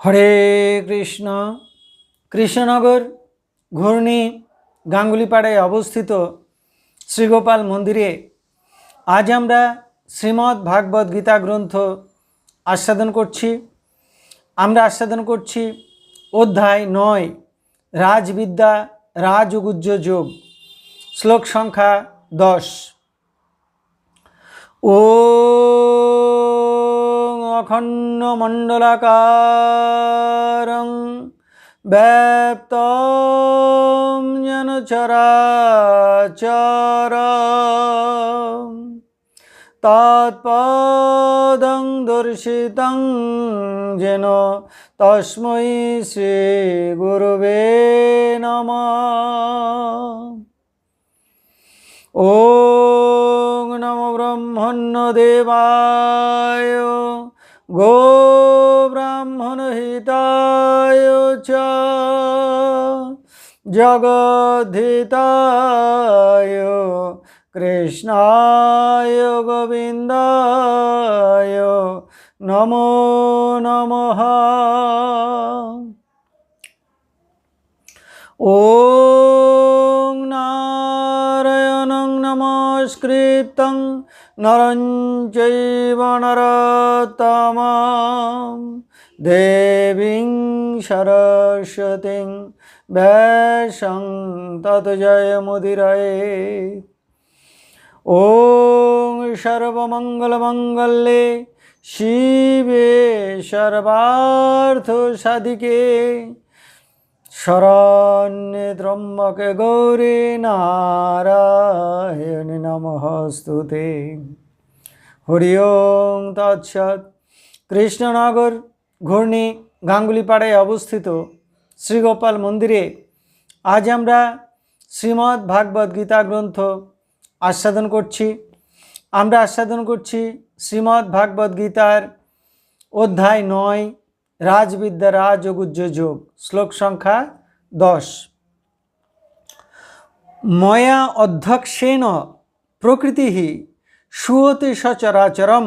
হরে কৃষ্ণ। কৃষ্ণনগর ঘূর্ণি গাঙ্গুলিপাড়ায় অবস্থিত শ্রীগোপাল মন্দিরে আজ আমরা শ্রীমদ্ ভাগবত গীতা গ্রন্থ আস্বাদন করছি। আমরা আস্বাদন করছি অধ্যায় নয়, রাজবিদ্যা, রাজগুজ্জ যোগ, শ্লোক সংখ্যা দশ। অখণ্ডমণ্ডলাকারং ব্যাপ্তম যেন চরাচর তৎপদং দর্শিতং যেন তস্মৈ শ্রী গুরুবে নম ও নম ব্রহ্মণ্য দেবায় গো ব্রাহ্মণ হিতায় চ জগদ্ধিতায় কৃষ্ণায় গোবিন্দায় নমো নমঃ ও নারায়ণ নমস্কৃতং নরঞ্চৈব নরতমাম দেবীং সরস্বতীং ভ্যাসং তত ওং সর্বমঙ্গলমঙ্গলে শিবে সর্বার্থ সাধিকে শরণ্যে ত্রম্বকে গৌরী নারায়ণ নমস্তুতে হরি ওং তৎসৎ কৃষ্ণনগর ঘূর্ণি গাঙ্গুলিপাড়ায় অবস্থিত শ্রীগোপাল মন্দিরে আজ আমরা শ্রীমদ্ ভাগবত গীতা গ্রন্থ আস্বাদন করছি। আমরা আস্বাদন করছি শ্রীমদ্ ভাগবত গীতার অধ্যায় নয়, রাজবিদ্যা, রাজগুজ্জ যোগ, শ্লোক সংখ্যা দশ। ময়া অধ্যক্ষেন প্রকৃতি সুয়তে সচরাচরম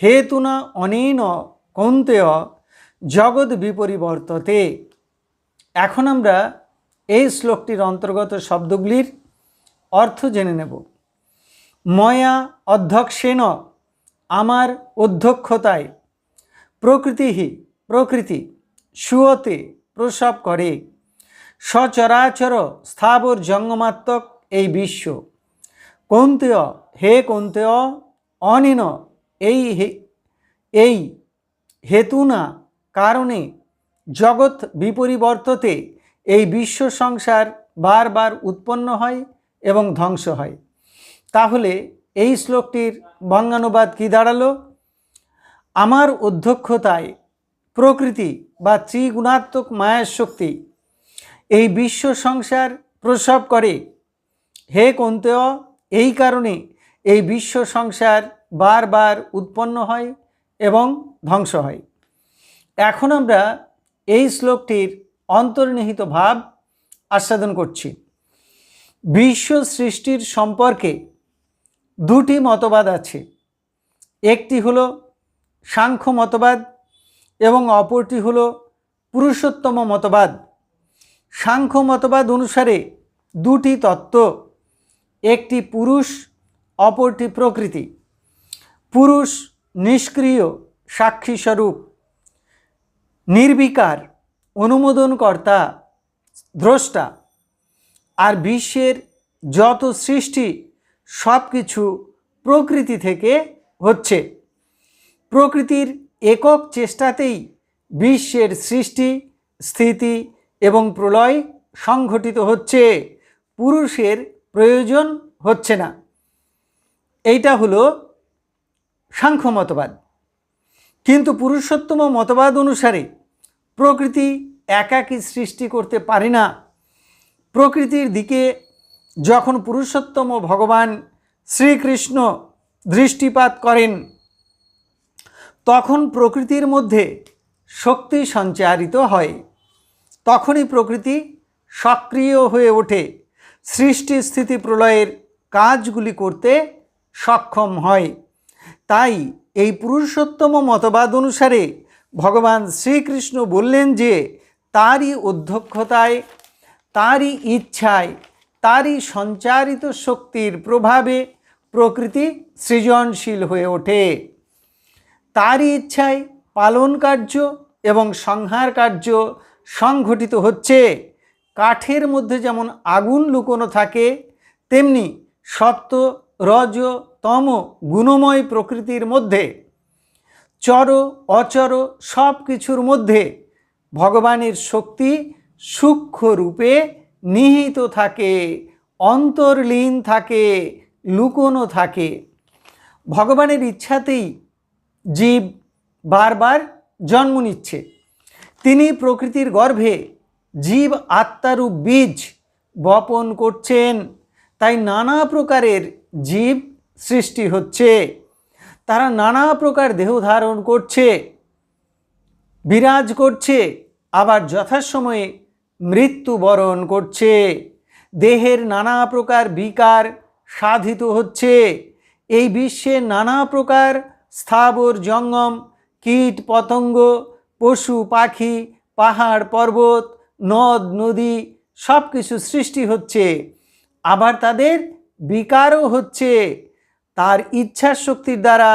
হেতুনা অনেন কৌন্তেয় জগৎ বিপরিবর্ততে। এখন আমরা এই শ্লোকটির অন্তর্গত শব্দগুলির অর্থ জেনে নেব। ময়া অধ্যক্ষেন আমার অধ্যক্ষতায় প্রকৃতি প্রকৃতি সুয়তে প্রসব করে। সচরাচর স্থাবর জঙ্গমাত্মক এই বিশ্ব। কৌন্তেয়, হে কৌন্তেয়, অনিন, এই এই হেতুনা কারণে জগৎ বিপরিবর্ততে এই বিশ্ব সংসার বারবার উৎপন্ন হয় এবং ধ্বংস হয়। তাহলে এই শ্লোকটির বঙ্গানুবাদ কী দাঁড়াল? আমার অধ্যক্ষতায় প্রকৃতি বা ত্রিগুণাত্মক মায়ার শক্তি এই বিশ্ব সংসার প্রসব করে। হে কন্তেয়, এই কারণে এই বিশ্ব সংসার বারবার উৎপন্ন হয় এবং ধ্বংস হয়। এখন আমরা এই শ্লোকটির অন্তর্নিহিত ভাব আস্বাদন করছি। বিশ্ব সৃষ্টির সম্পর্কে দুটি মতবাদ আছে। একটি হলো সাংখ্য মতবাদ এবং অপরটি হলো পুরুষোত্তম মতবাদ। সাংখ্য মতবাদ অনুসারে দুটি তত্ত্ব, একটি পুরুষ, অপরটি প্রকৃতি। পুরুষ নিষ্ক্রিয় সাক্ষী স্বরূপ নির্বিকার, অনুমোদনকর্তা, দ্রষ্টা। আর বিশ্বের যত সৃষ্টি সব কিছু প্রকৃতি থেকে হচ্ছে। প্রকৃতির একক চেষ্টাতেই বিশ্বের সৃষ্টি, স্থিতি এবং প্রলয় সংঘটিত হচ্ছে। পুরুষের প্রয়োজন হচ্ছে না। এইটা হলো সাংখ্য মতবাদ। কিন্তু পুরুষোত্তম মতবাদ অনুসারে প্রকৃতি একাকী সৃষ্টি করতে পারে না। প্রকৃতির দিকে যখন পুরুষোত্তম ভগবান শ্রীকৃষ্ণ দৃষ্টিপাত করেন, তখন প্রকৃতির মধ্যে শক্তি সঞ্চারিত হয়। তখনই প্রকৃতি সক্রিয় হয়ে ওঠে। সৃষ্টি স্থিতি প্রলয়ের কাজগুলি করতে সক্ষম হয়। তাই এই পুরুষোত্তম মতবাদ অনুসারে ভগবান শ্রীকৃষ্ণ বললেন যে, তারই অধ্যক্ষতায়, তারই ইচ্ছায়, তারই সঞ্চারিত শক্তির প্রভাবে প্রকৃতি সৃজনশীল হয়ে ওঠে। তারই ইচ্ছায় পালন কার্য এবং সংহার কার্য সংঘটিত হচ্ছে। কাঠের মধ্যে যেমন আগুন লুকোনো থাকে, তেমনি সত্য রজ তম গুণময় প্রকৃতির মধ্যে, চর, অচর সব কিছুর মধ্যে ভগবানের শক্তি সূক্ষ্ম রূপে নিহিত থাকে, অন্তর্লীন থাকে, লুকোনো থাকে। ভগবানের ইচ্ছাতেই জীব বারবার জন্ম নিচ্ছে। তিনি প্রকৃতির গর্ভে জীব আত্মারূপ বীজ বপন করছেন। তাই নানা প্রকারের জীব সৃষ্টি হচ্ছে। তারা নানা প্রকার দেহ ধারণ করছে, বিরাজ করছে, আবার যথাসময়ে মৃত্যুবরণ করছে। দেহের নানা প্রকার বিকার সাধিত হচ্ছে। এই বিশ্বে নানা প্রকার স্থাবর জঙ্গম, কীট পতঙ্গ পশু, পাখি, পাহাড়, পর্বত, নদ, নদী সব কিছু সৃষ্টি হচ্ছে। আবার তাদের বিকারও হচ্ছে। তার ইচ্ছা শক্তির দ্বারা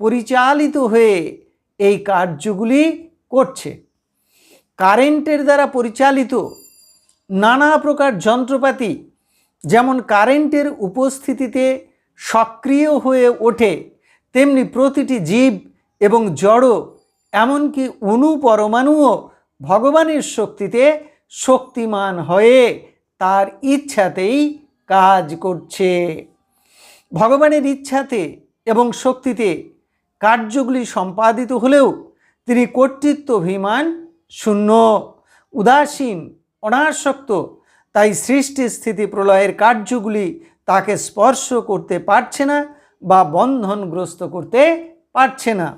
পরিচালিত হয়ে এই কার্যগুলি করছে। কারেন্টের দ্বারা পরিচালিত নানা প্রকার যন্ত্রপাতি যেমন কারেন্টের উপস্থিতিতে সক্রিয় হয়ে ওঠে, তেমনি প্রতিটি জীব এবং জড় এমনকি অণু পরমাণুও ভগবানের শক্তিতে শক্তিমান হয়ে তার ইচ্ছাতেই কাজ করছে। ভগবানের ইচ্ছাতে এবং শক্তিতে কার্যগুলি সম্পাদিত হলেও তিনি কর্তৃত্বাভিমান শূন্য, উদাসীন, অনাসক্ত, তাই সৃষ্টি স্থিতি প্রলয়ের কার্যগুলি তাকে স্পর্শ করতে পারছে না বা বন্ধনগ্রস্ত করতে পারছে না।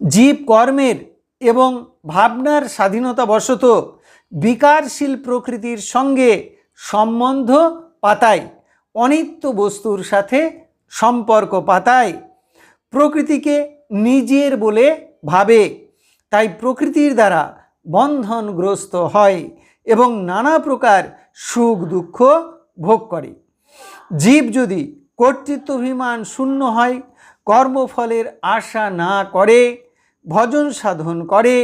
জীব কর্মের এবং ভাবনার স্বাধীনতা বশত বিকারশীল প্রকৃতির সঙ্গে সম্বন্ধ পাতায়, অনিত্য বস্তুর সাথে সম্পর্ক পাতায়, প্রকৃতিকে নিজের বলে ভাবে। তাই প্রকৃতির দ্বারা বন্ধনগ্রস্ত হয় এবং নানা প্রকার সুখ দুঃখ ভোগ করে। জীব যদি কর্তৃত্বাভিমান শূন্য হয়, কর্মফলের আশা না করে ভজন সাধন করে,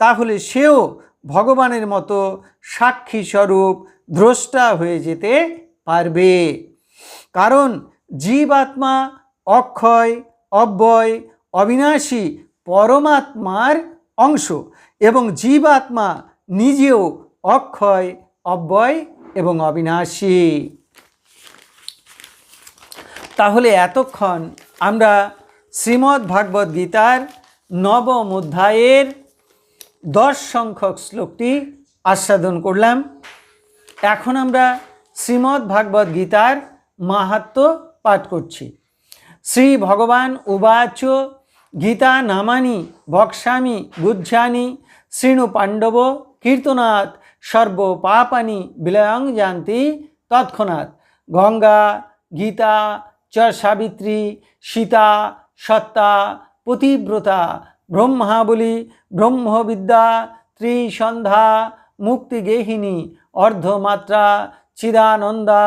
তাহলে সেও ভগবানের মতো সাক্ষী স্বরূপ দ্রষ্টা হয়ে যেতে পারবে। কারণ জীবাত্মা অক্ষয়, অব্যয়, অবিনাশী পরমাত্মার অংশ এবং জীবাত্মা নিজেও অক্ষয়, অব্যয় এবং অবিনাশী। তাহলে এতক্ষণ আমরা শ্রীমদ্ ভাগবত গীতার নবম অধ্যায়ের দশ সংখ্যক শ্লোকটি আস্বাদন করলাম। এখন আমরা শ্রীমদ্ ভাগবত গীতার মাহাত্ম পাঠ করছি। শ্রী ভগবান উবাচ, গীতা নামানি বক্সামি বুঝানি শৃণু পাণ্ডব, কীর্তনাথ, সর্ব পাপানি, বিলয়ং জানতি তৎক্ষণাৎ গঙ্গা, গীতা চ সাবিত্রী সীতা, সত্তা পতিব্রতা, ব্রহ্মাবলী, ব্রহ্মবিদ্যা, ত্রিসন্ধ্যা, মুক্তিগেহিনী, অর্ধমাত্রা, চিদানন্দা,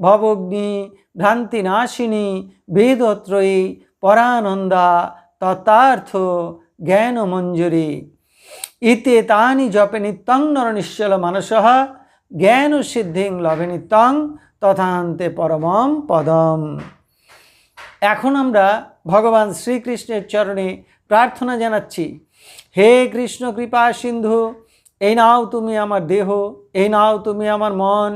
ভবগ্নি, ভ্রান্তিনাশিনী, বেদত্রয়ী, পরানন্দা, তত্ত্বার্থ, জ্ঞানমঞ্জুরি। ইতে তানি জপে নিত্যং নরনিশ্চল মানস জ্ঞান সিদ্ধিং লভে নিত্যং, তথান্তে পরমম পদম। এখন আমরা ভগবান শ্রীকৃষ্ণের চরণে প্রার্থনা জানাচ্ছি। হে কৃষ্ণ কৃপা সিন্ধু, এই নাও তুমি আমার দেহ, এই নাও তুমি আমার মন,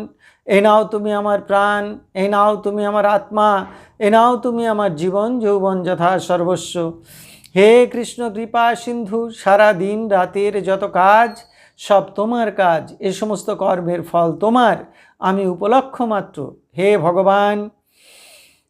এই নাও তুমি আমার প্রাণ, এই নাও তুমি আমার আত্মা এ নাও তুমি আমার জীবন, যৌবন যথা সর্বস্ব। হে কৃষ্ণ কৃপা সিন্ধু, সারা দিন রাতের যত কাজ, সব তোমার কাজ, এ সমস্ত কর্মের ফল তোমার। আমি উপলক্ষ মাত্র। হে ভগবান